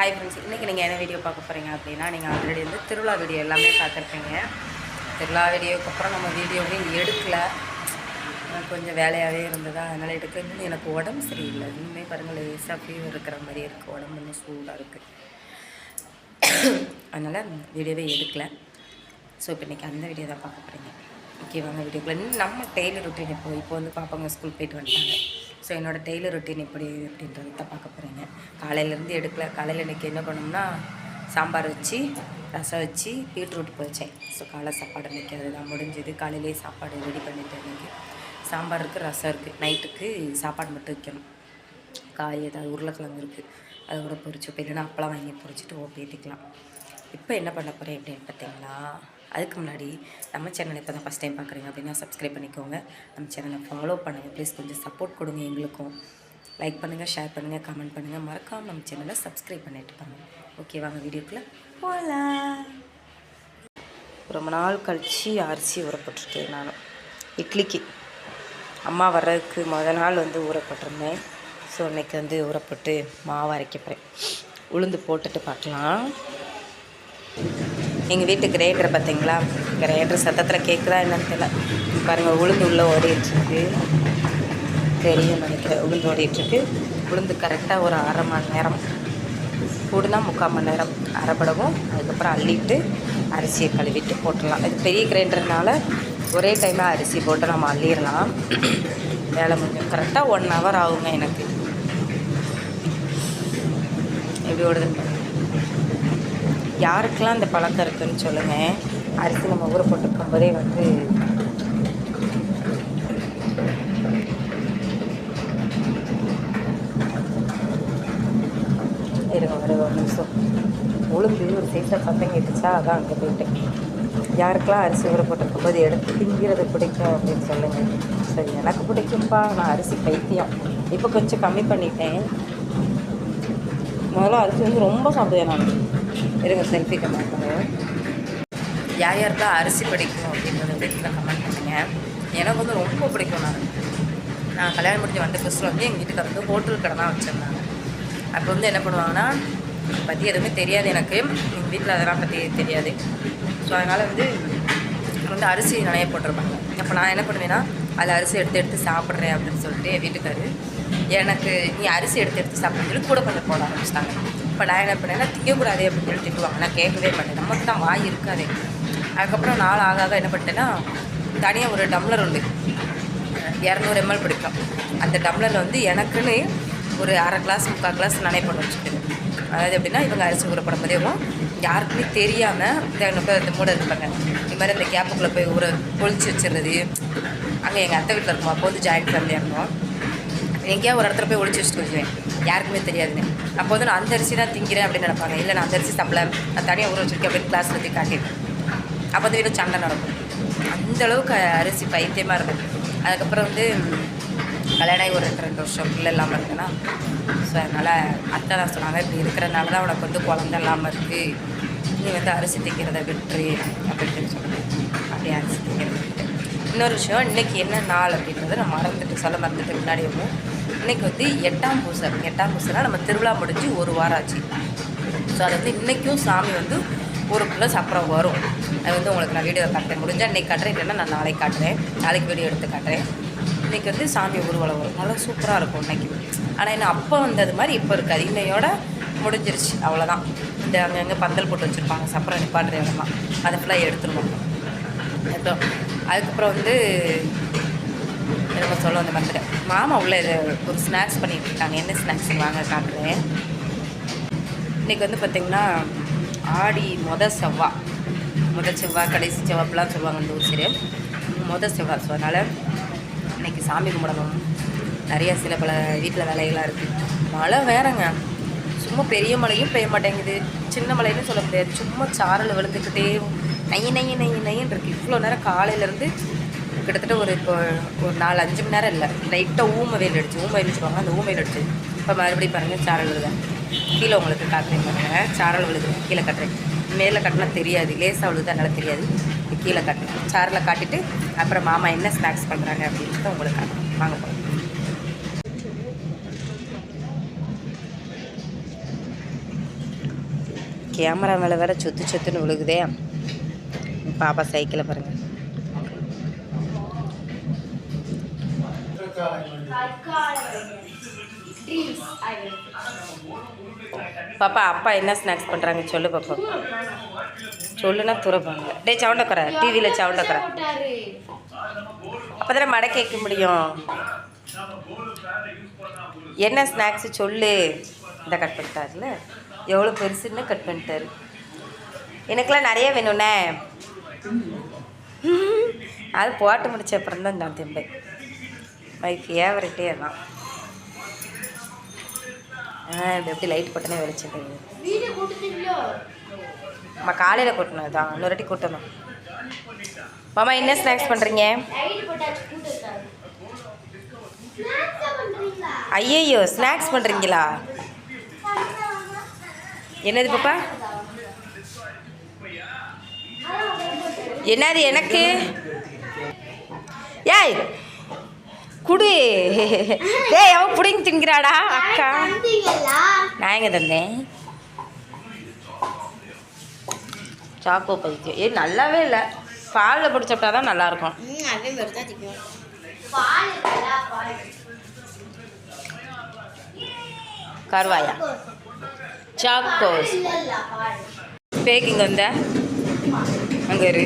Hi friends இன்றைக்கி நீங்கள் என்ன வீடியோ பார்க்க போகிறீங்க அப்படின்னா நீங்கள் ஆல்ரெடி வந்து திருவிழா வீடியோ எல்லாமே பார்த்துருப்பீங்க. திருவிழா வீடியோக்கு அப்புறம் நம்ம வீடியோவே எடுக்கலை. கொஞ்சம் வேலையாகவே இருந்ததா? அதனால் எடுக்கிறது எனக்கு உடம்பு சரியில்லை. இன்னுமே பாருங்கள் லேசாக ஃபீவர் இருக்கிற மாதிரி இருக்குது உடம்பு இன்னும் சூடாக இருக்குது அதனால் வீடியோவே எடுக்கலை. ஸோ இப்போ இன்றைக்கி அந்த வீடியோ தான் பார்க்க போகிறீங்க ஓகே வாங்க வீடியோக்குள்ள நம்ம டெய்லர் ரொட்டீன் இப்போ இப்போ வந்து பாப்பாங்க ஸ்கூல் போயிட்டு வந்துட்டாங்க. ஸோ என்னோடய டெய்லர் ரொட்டீன் எப்படி அப்படின்றது தான் பார்க்க போகிறீங்க காலையிலேருந்து எடுக்கல. காலையில் இன்றைக்கி என்ன பண்ணோம்னா சாம்பார் வச்சு ரசம் வச்சு பீட்ரூட் பொரிச்சேன். ஸோ காலை சாப்பாடு இன்றைக்கி அதுதான் முடிஞ்சது. காலையிலேயே சாப்பாடு ரெடி பண்ணிட்டேன் இன்றைக்கி சாம்பார் இருக்குது ரசம் இருக்குது நைட்டுக்கு சாப்பாடு மட்டும் வைக்கணும். காய் ஏதாவது உருளைக்கிழங்கு இருக்குது அதை கூட பொரிச்சு இப்போ இல்லைன்னா அப்பளம் வாங்கி பொரிச்சிட்டு ஓ பேத்திக்கலாம். இப்போ என்ன பண்ண போகிறேன் அப்படின்னு பார்த்தீங்களா அதுக்கு முன்னாடி நம்ம சேனலை இப்போ தான் ஃபஸ்ட் டைம் பார்க்குறீங்க அப்படின்னா சப்ஸ்கிரைப் பண்ணிக்கோங்க. நம்ம சேனலை ஃபாலோ பண்ணுங்கள் ப்ளீஸ் கொஞ்சம் சப்போர்ட் கொடுங்க எங்களுக்கும். லைக் பண்ணுங்கள் ஷேர் பண்ணுங்கள் கமெண்ட் பண்ணுங்கள் மறக்காமல் நம்ம சேனலை சப்ஸ்கிரைப் பண்ணிட்டு பாருங்க ஓகே வாங்க வீடியோக்குள்ளே போகலாம் ரொம்ப நாள் கழித்து அரிசி ஊறப்பட்டிருக்கேன் நானும். இட்லிக்கு. அம்மா வர்றதுக்கு முதல் நாள் வந்து ஊறப்பட்டிருந்தேன் ஸோ இன்றைக்கி வந்து ஊறப்பட்டு மாவு அரைக்க போகிறேன் உளுந்து போட்டுட்டு பார்க்கலாம். எங்கள் வீட்டு கிரேட்டர் பார்த்தீங்களா கிரைண்டர் சத்தத்தில் கேட்குதா என்னன்னு தெரியல. பாருங்கள் உளுந்து உள்ளே ஓடிட்டுருக்கு தெரியும் நினைக்கிறேன் உளுந்து ஓடிட்டுருக்கு உளுந்து கரெக்டாக ஒரு அரை மணி நேரம் கூடுனா முக்கால் மணி நேரம் அரைப்படவும் அதுக்கப்புறம் அள்ளிட்டு அரிசியை கழுவிட்டு போட்டுடலாம். இது பெரிய கிரைண்டர்னால ஒரே டைமாக அரிசி போட்டு நம்ம அள்ளிடலாம். வேலை முடியும் கரெக்டாக ஒன் ஹவர் ஆகுங்க எனக்கு. எப்படி ஓடுதுன்னு யாருக்கெல்லாம் இந்த பழக்கம் இருக்குன்னு சொல்லுங்கள் அரிசி நம்ம ஊற போட்டுருக்கும் போதே வந்து இருங்க ஒரு ஒரு நிமிஷம். உளுந்து ஒரு சைஸாக பசங்க கேட்டுச்சா? அதான் அங்கே போயிட்டேன். யாருக்கெல்லாம் அரிசி ஊற போட்டிருக்கும் போது எடுத்து திங்கிறது பிடிக்கும் அப்படின்னு சொல்லுங்கள் சரி எனக்கு பிடிக்கும்ப்பா நான் அரிசி பைத்தியம். இப்போ கொஞ்சம் கம்மி பண்ணிட்டேன். முதல்ல அரிசி வந்து ரொம்ப சாப்பிடுவேன் நான். இருங்க செல்ஃபி கமெண்ட் பண்ணுவேன் யார் யாருக்கெல்லாம் அரிசி பிடிக்கும் அப்படின்றத வீட்டில் கமெண்ட் பண்ணுங்க. எனக்கு வந்து ரொம்ப பிடிக்கும் நான். நான் கல்யாணம் முடிஞ்சு வந்த புதுசில் வந்து எங்கள் வீட்டுக்கு வந்து ஹோட்டல் கடை தான் வச்சுருந்தாங்க. அப்போ வந்து என்ன பண்ணுவாங்கன்னா இதை பற்றி எதுவுமே தெரியாது எனக்கு. எங்கள் வீட்டில் அதெல்லாம் பற்றி தெரியாது. ஸோ அதனால் வந்து வந்து அரிசி நிறைய போட்டிருப்பாங்க. அப்போ நான் என்ன பண்ணுவேன்னா அதில் அரிசி எடுத்து எடுத்து சாப்பிட்றேன் அப்படின்னு சொல்லிட்டு என் வீட்டுக்காரு எனக்கு நீ அரிசி எடுத்து எடுத்து சாப்பிட்றது சொல்லி கூட கொஞ்சம் போட ஆரம்பிச்சிட்டாங்க. இப்போ நான் என்ன பண்ணேன்னா திங்கக்கூடாது அப்படின்னு சொல்லி திட்டுவாங்க. நான் கேட்கவே மாட்டேன். நமக்கு தான் வாய் இருக்காது. அதுக்கப்புறம் நாள் ஆக ஆக என்ன பண்ணிட்டேன்னா தனியாக ஒரு டம்ளர் உண்டு. இரநூறு எம்எல் பிடிக்கும். அந்த டம்ளரில் வந்து எனக்குன்னு ஒரு அரை கிளாஸ் முக்கால் கிளாஸ் நானே பண்ண வச்சுக்கிட்டேன். அதாவது எப்படின்னா இவங்க அரிசி ஊற போடும்போதேவும் யாருக்குமே தெரியாமல் இந்த பேர் இந்த மூட இருப்பாங்க. இது மாதிரி அந்த கேப்புக்குள்ளே போய் ஊற பொழிச்சு வச்சிடுறது. அங்கே எங்கள் அத்தை வீட்டில் இருக்கும் அப்போ வந்து ஜாயிண்ட் ஃபேமிலியாக இருந்தோம் எங்கேயா ஒரு இடத்துல போய் ஒழிச்சு வச்சுட்டு வச்சுவேன் யாருக்குமே தெரியாதுன்னு அப்போ வந்து நான் அந்த அரிசி தான் திங்கிறேன் அப்படின்னு நினைப்பாங்க. இல்லை நான் அந்த அரிசி சாப்பிடல. நான் தனியாக ஊற வச்சிருக்கேன் அப்படின்னு கிளாஸ் பற்றி காட்டியிருப்பேன் அப்போ வந்து வீட்டில் சண்டை நடக்கும். அந்த அளவுக்கு அரிசி பைத்தியமாக இருக்கும் அதுக்கப்புறம் வந்து கல்யாணம் ஆகி ஒரு ரெண்டு ரெண்டு வருஷம் பிள்ளை இல்லாமல் இருக்குன்னா ஸோ அதனால் அத்தை தான் சொன்னாங்க இப்படி இருக்கிறனால தான் உனக்கு வந்து குழந்த இல்லாமல் இருக்குது நீ வந்து அரிசி திங்கிறத விட்டுரு அப்படின்னு சொன்னேன் அப்படியே அரிசி திங்கிறத விட்டு இன்னொரு விஷயம் இன்றைக்கி என்ன நாள் அப்படின்றத நான் மறந்துட்டு சொல்ல மறந்துட்டு முன்னாடி இன்றைக்கி வந்து எட்டாம் பூசை எட்டாம் பூசைனா நம்ம திருவிழா முடிஞ்சு ஒரு வாரம் ஆச்சு ஸோ அது வந்து இன்றைக்கும் சாமி வந்து ஒரு ப்ளஸ் அப்புறம் வரும். அது வந்து உங்களுக்கு நான் வீடியோ காட்டுறேன். முடிஞ்சால் இன்றைக்கி காட்டுறேன். இல்லைன்னா நான் நாளைக்கு காட்டுறேன். நாளைக்கு வீடியோ எடுத்து காட்டுறேன். இன்றைக்கி வந்து சாமி ஊர்வலம் வரும். நல்லா சூப்பராக இருக்கும் இன்றைக்கி ஆனால் என்ன அப்போ வந்தது மாதிரி இப்போ இருக்காது இன்னையோட முடிஞ்சிருச்சு. அவ்வளோதான் இந்த அங்கங்கே பந்தல் போட்டு வச்சுருப்பாங்க. சப்பரம் நிப்பாடுற இடம்லாம் அதை ஃபுல்லாக எடுத்துருவோம். அப்புறம் அதுக்கப்புறம் வந்து என்னமோ சொல்ல வந்து மறந்துட்டேன் மாமா உள்ளே ஒரு ஸ்நாக்ஸ் பண்ணிகிட்டு இருக்காங்க என்ன ஸ்நாக்ஸ் வாங்க காட்டுறேன். இன்றைக்கி வந்து பார்த்திங்கன்னா ஆடி மொத செவ்வாய் முத செவ்வாய் கடைசி செவ்வாய்லாம் சொல்லுவாங்க இந்த ஊர் சரி மொத செவ்வாய் ஸோ அதனால் இன்றைக்கி சாமி கும்பிடணும். நிறையா சில பல வீட்டில் வேலைகளாக இருக்குது மழை வேறங்க. சும்மா பெரிய மழையும் பெய்ய மாட்டேங்குது. சின்ன மழைன்னு சொல்ல முடியாது. சும்மா சாரல் விழுந்துக்கிட்டே நைய நைய நைய நையன்னு இருக்குது இவ்வளோ நேரம் காலையிலேருந்து கிட்டத்தட்ட ஒரு இப்போ ஒரு நாலு அஞ்சு மணி நேரம் இல்லை. லைட்டாக ஊம வெயில் அடிச்சு ஊம வெயில் சொல்லுவாங்க அந்த ஊம வெயில் அடிச்சு இப்போ மறுபடியும் பாருங்கள் சாரல் விழுதேன் கீழே உங்களுக்கு காட்டுறேன் பாருங்கள் சாரல் விழுது கீழே காட்டுறேன். மேலே கட்டினா தெரியாது. லேசாக விழுது அதனால் தெரியாது. கீழே காட்டுறேன். சாரில் காட்டிட்டு அப்புறம் மாமா என்ன ஸ்நாக்ஸ் பண்ணுறாங்க அப்படின்ட்டு உங்களுக்கு காட்டுறேன். வாங்க போகிறோம் கேமரா மேலே வேறு சொத்து சொத்துன்னு விழுகுதே. பாப்பா சைக்கிளை பாருங்கள் பாப்பா அப்பா என்ன ஸ்நாக்ஸ் பண்ணுறாங்க சொல்லு பாப்பா. சொல்லுன்னா துறப்பாங்க. டே சவுண்டக்கற டிவியில் சவுண்டக்கற அப்போ தானே மடை கேட்க முடியும். என்ன ஸ்நாக்ஸு சொல்லு. இந்த கட் பண்ணிட்டாருல. எவ்வளோ பெருசுன்னு கட் பண்ணிட்டாரு. எனக்கெல்லாம் நிறைய வேணும்ண்ணே அது போட்டு முடிச்ச அப்புறம் தான் நான் திம்பேன். மை ஃபேவரட்டே தான். ஆ இப்படி எப்படி லைட் போட்டனே வெளிச்சது நம்ம காலையில் கூட்டணும் தான். இன்னொரு வாட்டி கூட்டணும். மாமா என்ன ஸ்நாக்ஸ் பண்ணுறீங்க ஸ்நாக்ஸ் ஐயையோ ஸ்நாக்ஸ் பண்ணுறீங்களா என்னது பாப்பா? என்னது எனக்கு? ஏய் குடு. டேய் அவன் பிடிங்கி திங்கிறாடா அக்கா. நான் எங்க தந்தேன்? சாக்கோ பைத்தியம். ஏ நல்லாவே இல்லை. பாலில் பிடிச்ச சாப்பிட்டா தான் நல்லாயிருக்கும் கருவாயா. சாக்கோஸ். பேக்கிங் வந்த அங்கே இரு.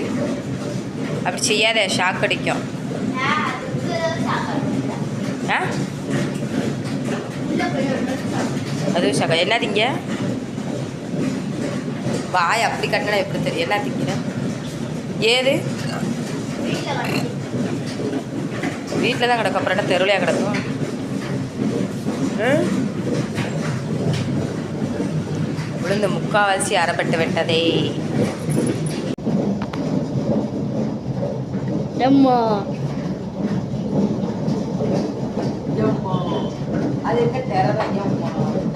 அப்படி செய்யாத ஷாக் அடிக்கும். ஆ? அது போய் என்ன திங்க? வாய் அப்படி கட்டினா எப்படி தெரியும்? என்ன திங்கிற ஏது? வீட்டில் தான் கிடக்கும். அப்புறம் என்ன தெருவிலையா கிடக்கும்? ம்? உளுந்து முக்காவாசி அறப்பட்டு விட்டதே. அம்மா. அது என்ன திறமையா முக்காவாசி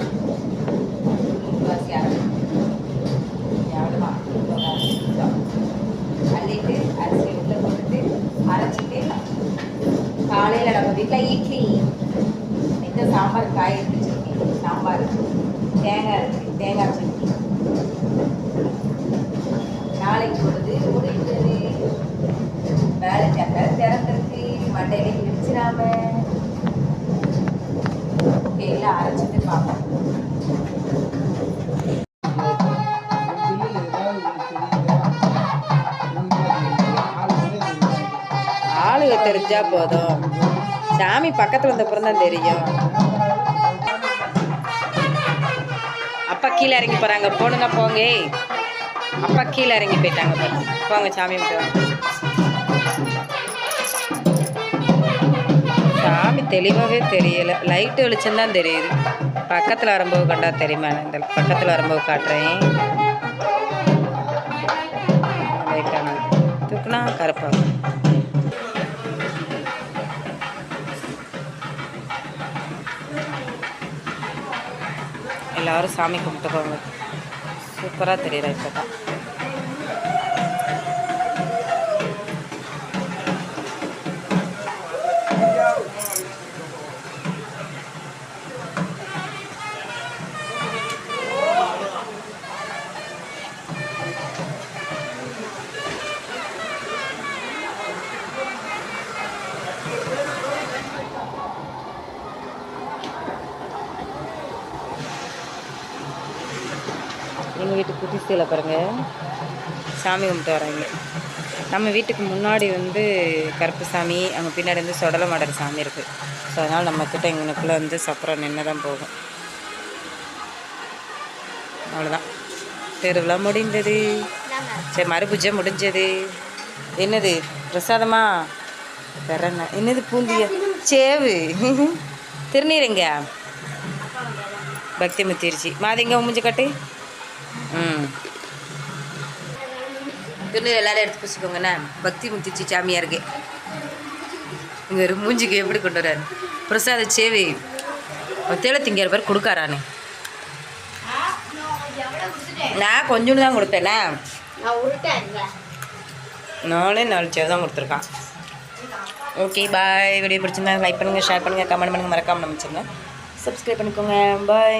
அள்ளிட்டு அரிசி உள்ள போட்டுட்டு அரைச்சிட்டு காலையில் நம்ம வீட்டில் இட்லி இந்த சாம்பார் காய் எடுத்து சாம்பார் தேங்காய் இருக்கு தேங்காய் சட்னி தெரிஞ்சால் தெரிஞ்சா போதும். சாமி பக்கத்தில் வந்தப்புறம் தான் தெரியும். அப்பா கீழே இறங்கி போகிறாங்க போனுங்க போங்க. அப்பா கீழே இறங்கி போயிட்டாங்க பாருங்க போங்க சாமி கும்பிட்டு சாமி தெளிவாகவே தெரியல. லைட்டு வெளிச்சம்தான் தெரியுது. பக்கத்தில் வரும்போது கண்டா தெரியுமா? இந்த பக்கத்தில் வரும்போது காட்டுறேன். தூக்குனா கருப்பாகும் எல்லாரும் சாமி கும்பிட்டுக்கோங்க. சூப்பராக தெரியுறேன் இப்போ தான் வீட்டு பாருங்க. சாமி கும்பிட்டு வராங்க. நம்ம வீட்டுக்கு முன்னாடி வந்து கருப்பு சாமி அங்கே பின்னாடி வந்து சொடல மாடர் சாமி இருக்குது ஸோ அதனால் நம்ம கிட்ட எங்களுக்குள்ளே வந்து சப்பரம் நின்று தான் போகும். அவ்வளோதான் திருவிழா முடிந்தது. சரி மறுபூஜை முடிஞ்சது. என்னது? பிரசாதமா? வேற என்னது பூந்திய? சேவு. திருநீருங்க பக்தி முத்திருச்சு. மாதிங்க மூஞ்சி கட்டு. ம். திருநீர் எல்லாரும் எடுத்து பூசிக்கோங்கண்ணே. பக்தி முத்திருச்சு சாமியா இருக்கு இங்கே ஒரு மூஞ்சிக்கு எப்படி கொண்டு வராரு? பிரசாத சேவை. தேவை திங்கிற பேர் கொடுக்காரானே. நான் கொஞ்சோண்டு தான் இங்க. நாலே நாலு சேவை தான் கொடுத்துருக்கான். Okay bye. வீடியோ பிடிச்சிருந்தா லைக் பண்ணுங்கள் ஷேர் பண்ணுங்கள் கமெண்ட் பண்ணுங்கள் மறக்காமல் நம்பிச்சுங்க சப்ஸ்கிரைப் பண்ணிக்கோங்க. பாய்